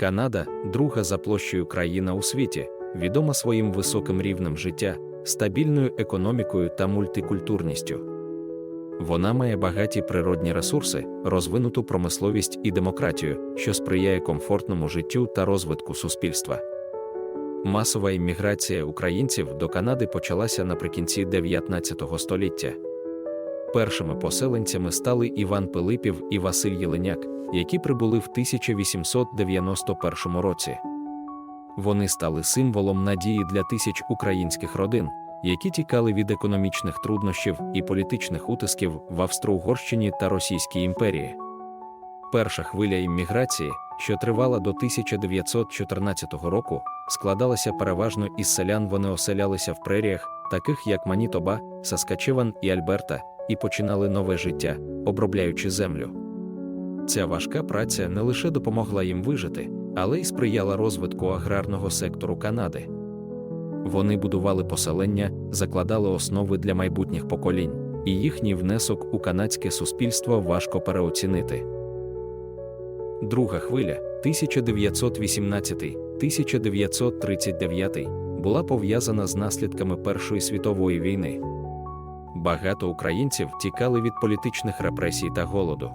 Канада друга за площею країна у світі, відома своїм високим рівнем життя, стабільною економікою та мультикультурністю. Вона має багаті природні ресурси, розвинуту промисловість і демократію, що сприяє комфортному життю та розвитку суспільства. Масова імміграція українців до Канади почалася наприкінці 19 століття. Першими поселенцями стали Іван Пилипів і Василь Єленяк, які прибули в 1891 році. Вони стали символом надії для тисяч українських родин, які тікали від економічних труднощів і політичних утисків в Австро-Угорщині та Російській імперії. Перша хвиля імміграції, що тривала до 1914 року, складалася переважно із селян. Вони оселялися в преріях, таких як Манітоба, Саскачеван і Альберта, і починали нове життя, обробляючи землю. Ця важка праця не лише допомогла їм вижити, але й сприяла розвитку аграрного сектору Канади. Вони будували поселення, закладали основи для майбутніх поколінь, і їхній внесок у канадське суспільство важко переоцінити. Друга хвиля 1918-1939 була пов'язана з наслідками Першої світової війни. Багато українців тікали від політичних репресій та голоду.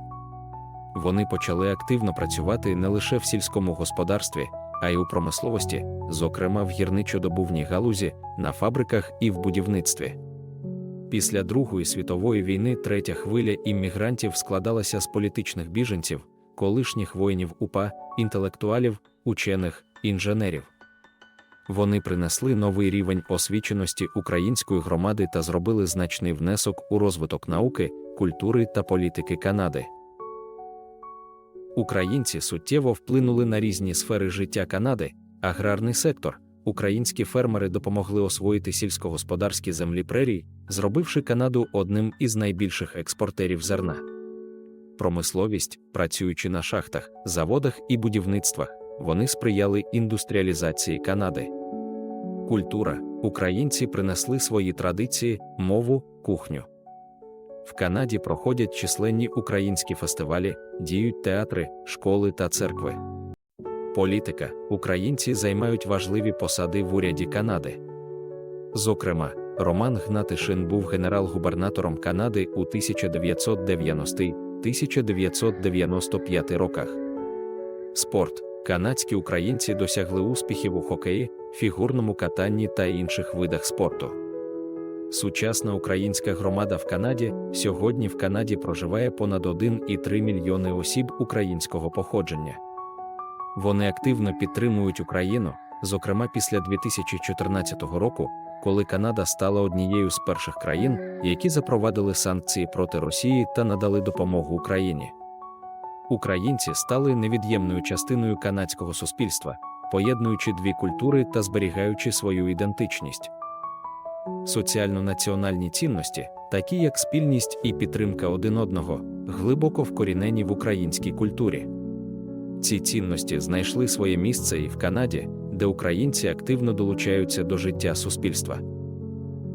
Вони почали активно працювати не лише в сільському господарстві, а й у промисловості, зокрема в гірничодобувній галузі, на фабриках і в будівництві. Після Другої світової війни третя хвиля іммігрантів складалася з політичних біженців, колишніх воїнів УПА, інтелектуалів, учених, інженерів. Вони принесли новий рівень освіченості української громади та зробили значний внесок у розвиток науки, культури та політики Канади. Українці суттєво вплинули на різні сфери життя Канади, аграрний сектор. Українські фермери допомогли освоїти сільськогосподарські землі прерій, зробивши Канаду одним із найбільших експортерів зерна. Промисловість, працюючи на шахтах, заводах і будівництвах, вони сприяли індустріалізації Канади. Культура українці принесли свої традиції, мову, кухню. В Канаді проходять численні українські фестивалі, діють театри, школи та церкви. Політика українці займають важливі посади в уряді Канади. Зокрема, Роман Гнатишин був генерал-губернатором Канади у 1990-1995 роках. Спорт канадські українці досягли успіхів у хокеї, фігурному катанні та інших видах спорту. Сучасна українська громада в Канаді сьогодні в Канаді проживає понад 1,3 мільйони осіб українського походження. Вони активно підтримують Україну, зокрема після 2014 року, коли Канада стала однією з перших країн, які запровадили санкції проти Росії та надали допомогу Україні. Українці стали невід'ємною частиною канадського суспільства, поєднуючи дві культури та зберігаючи свою ідентичність. Соціально-національні цінності, такі як спільність і підтримка один одного, глибоко вкорінені в українській культурі. Ці цінності знайшли своє місце і в Канаді, де українці активно долучаються до життя суспільства.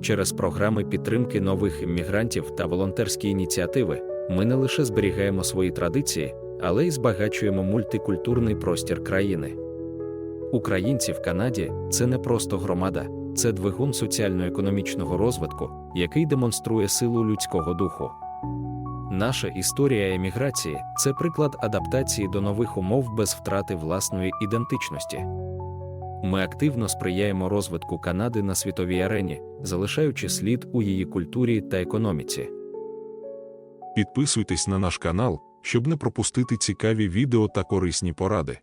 Через програми підтримки нових іммігрантів та волонтерські ініціативи ми не лише зберігаємо свої традиції, але й збагачуємо мультикультурний простір країни. Українці в Канаді це не просто громада, це двигун соціально-економічного розвитку, який демонструє силу людського духу. Наша історія еміграції це приклад адаптації до нових умов без втрати власної ідентичності. Ми активно сприяємо розвитку Канади на світовій арені, залишаючи слід у її культурі та економіці. Підписуйтесь на наш канал, щоб не пропустити цікаві відео та корисні поради.